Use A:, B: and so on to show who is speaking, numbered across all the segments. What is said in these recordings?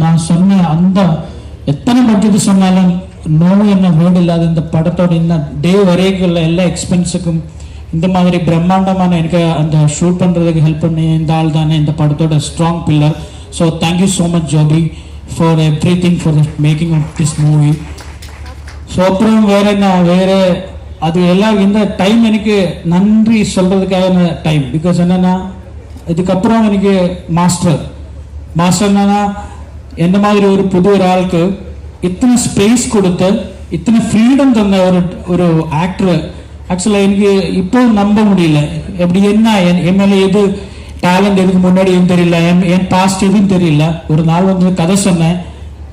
A: நான் சொன்னேன் அந்த எத்தனை பட்ஜெட் சொன்னாலும் நோ என்ன வேர்டு இல்லாத இந்த படத்தோட இந்த டே வரைக்கும் உள்ள எல்லா எக்ஸ்பென்ஸுக்கும் இந்த மாதிரி பிரம்மாண்டமான எனக்கு அந்த ஷூட் பண்ணுறதுக்கு ஹெல்ப் பண்ணி இந்த ஆள் தானே இந்த படத்தோட strong pillar so thank you so much Joby for everything for the making of this movie so அப்புறம் வேறு என்ன? வேற அது எல்லாம் இந்த டைம் எனக்கு நன்றி சொல்கிறதுக்காக டைம் பிகாஸ் என்னன்னா இதுக்கப்புறம் எனக்கு மாஸ்டர் மாஸ்டர் என்னன்னா எந்த மாதிரி ஒரு புது ஒரு ஆளுக்கு இத்தனை ஸ்பேஸ் கொடுத்து இத்தனை ஃப்ரீடம் தந்த ஒரு ஒரு ஆக்டர் ஆக்சுவலாக எனக்கு இப்போ நம்ப முடியல. எப்படி என்ன என் என் மேலே எது டேலண்ட் எதுக்கு முன்னாடி எதுவும் தெரியல என் என் பாஸ்ட் எதுவும் தெரியல. ஒரு நாள் வந்து கதை சொன்னேன்.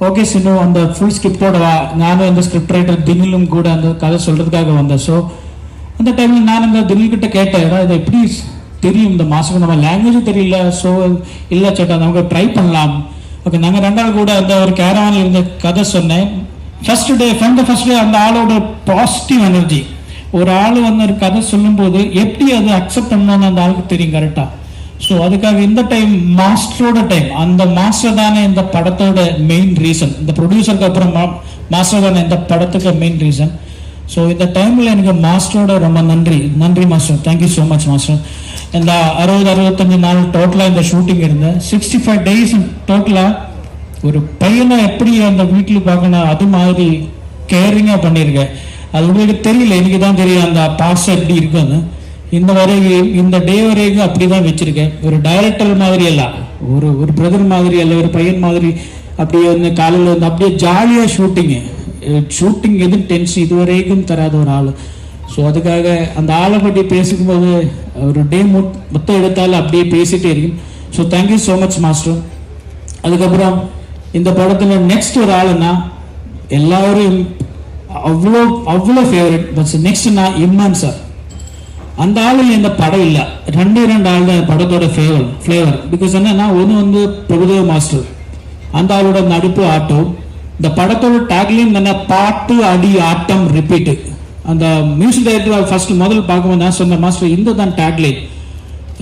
A: ஓகே சின்னு அந்த ஃபுல் ஸ்கிரிப்டோட வா. நானும் அந்த ஸ்கிரிப்ட் ரைட்டர் தினிலும் கூட அந்த கதை சொல்கிறதுக்காக வந்தேன். ஸோ அந்த டைமில் நான் அந்த தினில் கிட்ட கேட்டேன் "எடா, இது எப்படி தெரியும்? இந்த மாதம் நம்ம லாங்குவேஜ் தெரியல. ஸோ இல்லை சேட்டா நமக்கு ட்ரை பண்ணலாம். ஓகே நாங்கள் ரெண்டாள் கூட அந்த ஒரு கேரவானில் இருந்த கதை சொன்னேன். First day from the first day அந்த ஆளோட பாசிட்டிவ் எனர்ஜி ஒரு ஆள் வந்து ஒரு கதை சொல்லும்போது எப்படி அது அக்செப்ட் பண்ணணும்னு அந்த ஆளுக்கு தெரியும் கரெக்டாக ஸோ அதுக்காக இந்த டைம் மாஸ்டரோட டைம் அந்த மாஸ்டர் தானே இந்த படத்தோட மெயின் ரீசன் இந்த ப்ரொடியூசருக்கு அப்புறம் மாஸ்டர் தானே இந்த படத்துக்கு மெயின் ரீசன் ஸோ இந்த டைமில் எனக்கு மாஸ்டரோட ரொம்ப நன்றி. நன்றி master thank you so much master இந்த அறுபது அறுபத்தஞ்சு நாள் டோட்டலாக இந்த ஷூட்டிங் இருந்தேன் சிக்ஸ்டி ஃபைவ் டேஸ் டோட்டலாக ஒரு பையனை எப்படி அந்த வீட்டில் பார்க்கணும்? அது மாதிரி கேரிங்காக பண்ணியிருக்கேன். அது உங்களுக்கு தெரியல எனக்கு தான் தெரியும் அந்த பாஸ் எப்படி இருக்குன்னு. இந்த வரைக்கும் இந்த டே வரைக்கும் அப்படி தான் வச்சுருக்கேன். ஒரு டைரக்டர் மாதிரி அல்ல ஒரு ஒரு பிரதர் மாதிரி அல்ல ஒரு பையன் மாதிரி அப்படியே வந்து காலையில் வந்து அப்படியே ஜாலியாக ஷூட்டிங்கு ஷூட்டிங் எதுவும் டென்ஷன் இது வரைக்கும் தராத ஒரு ஆள். ஸோ அதுக்காக அந்த ஆளை பற்றி பேசும்போது ஒரு டே மொத்தம் எடுத்தாலும் அப்படியே பேசிட்டே இருக்கும் so thank you so much master அதுக்கப்புறம் இந்த படத்தில் நெக்ஸ்ட் ஒரு ஆளுன்னா எல்லாரும் அவ்வளோ அவ்வளோ ஃபேவரட் பட் நெக்ஸ்ட்னா இம்மான் சார் அந்த ஆளு இந்த படம் இல்லை. ரெண்டு ரெண்டு ஆள் தான் படத்தோட ஃபேவர் ஃப்ளேவர் பிகாஸ் என்னன்னா ஒன்று வந்து பிரபுதேவ மாஸ்டர் அந்த ஆளோட நடிப்பு ஆட்டம். இந்த படத்தோட டேக்லைன் என்ன பாட்டு அடி ஆட்டம் ரிப்பீட்டு அந்த மியூசிக் டைரக்டர் ஃபர்ஸ்ட் முதல்ல பார்க்கும்போது நான் சொன்ன மாஸ்டர் இந்த தான் டேக்லைன்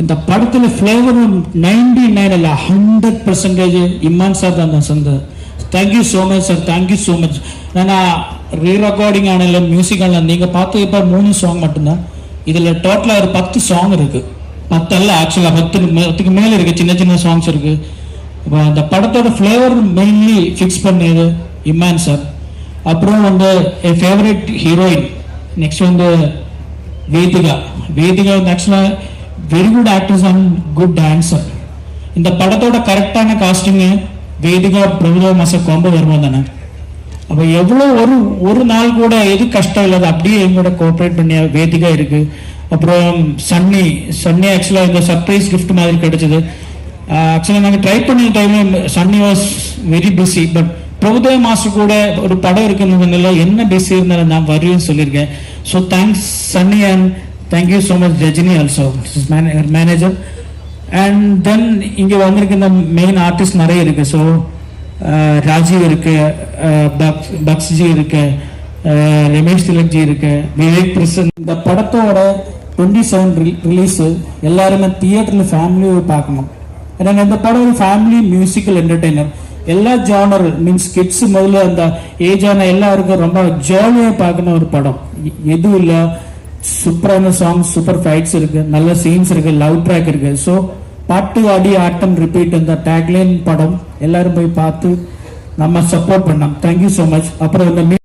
A: இந்த படத்துல ஃப்ளேவர் நைன்டி நைன் இல்ல ஹண்ட்ரட் பர்சன்டேஜ் இம்மான் சார் தான் நான் சொந்த thank you so much sir thank you so much ஏன்னா ரீ ரெக்கார்டிங் ஆனல மியூசிக் ஆனல நீங்க பார்த்து இப்போ மூணு சாங் மட்டும்தான். இதுல டோட்டலா ஒரு பத்து சாங் இருக்கு. பத்தல்ல ஆக்சுவலா பத்து பத்துக்கு மேல இருக்கு. சின்ன சின்ன சாங்ஸ் இருக்கு. இப்போ அந்த படத்தோட ஃப்ளேவர் மெயின்லி ஃபிக்ஸ் பண்ணியது இம்மான் சார் அப்புறம் வந்து என் ஃபேவரட் ஹீரோயின் நெக்ஸ்ட் வந்து வேதிகா வேதிகா வந்து ஆக்சுவலாக very good actors and good dancer இந்த படத்தோட கரெக்டான காஸ்டிங்கு வேதிகா பிரபுதா மாச கொம்பு வருவோம் தானே? அப்போ எவ்வளோ ஒரு ஒரு நாள் கூட எது கஷ்டம் இல்லாத அப்படியே எங்களோட கோஆப்ரேட் பண்ணி வேதிகா இருக்கு. அப்புறம் சன்னி சன்னி ஆக்சுவலாக இந்த சர்ப்ரைஸ் கிஃப்ட் மாதிரி கிடைச்சது. ஆக்சுவலாக நாங்கள் ட்ரை பண்ண டைம்ல Sunny was very busy but Prabhudeva master கூட ஒரு படம் இருக்குன்னு என்ன பிஸி இருந்தாலும் நான் வருவேன்னு சொல்லியிருக்கேன். So thanks Sunny and thank you so much Rajini also manager and then இங்கே வந்திருக்க இந்த மெயின் ஆர்டிஸ்ட் நிறைய இருக்கு. ஸோ ராஜீவ் uh, இருக்கு uh, பக்ஸ் பக்ஸ்ஜி இருக்கு uh, ரமேஷ் திலக்ஜி இருக்கு விவேக் பிரசன் இந்த படத்தோட டுவெண்ட்டி செவன் ரிலீஸு எல்லாருமே தியேட்டரில் ஃபேமிலியோடு பார்க்கணும். ஏன்னா இந்த படம் ஒரு ஃபேமிலி மியூசிக்கல் என்டர்டெய்னர் எல்லா ஜானர் மீன்ஸ் கிட்ஸ் முதல்ல அந்த ஏஜான எல்லாருக்கும் ரொம்ப ஜாலியாக பார்க்கணும் ஒரு படம். எதுவும் இல்லை. சூப்பரான சாங்ஸ் சூப்பர் ஃபைட்ஸ் இருக்கு. நல்ல சீன்ஸ் இருக்கு. லவ் ட்ராக் இருக்கு. ஸோ பாட்டு அடி ஆட்டம் ரிப்பீட் இந்த டேக்லைன் படம். எல்லாரும் போய் பார்த்து நம்ம சப்போர்ட் பண்ணோம் தேங்க்யூ ஸோ மச் அப்புறம் இந்த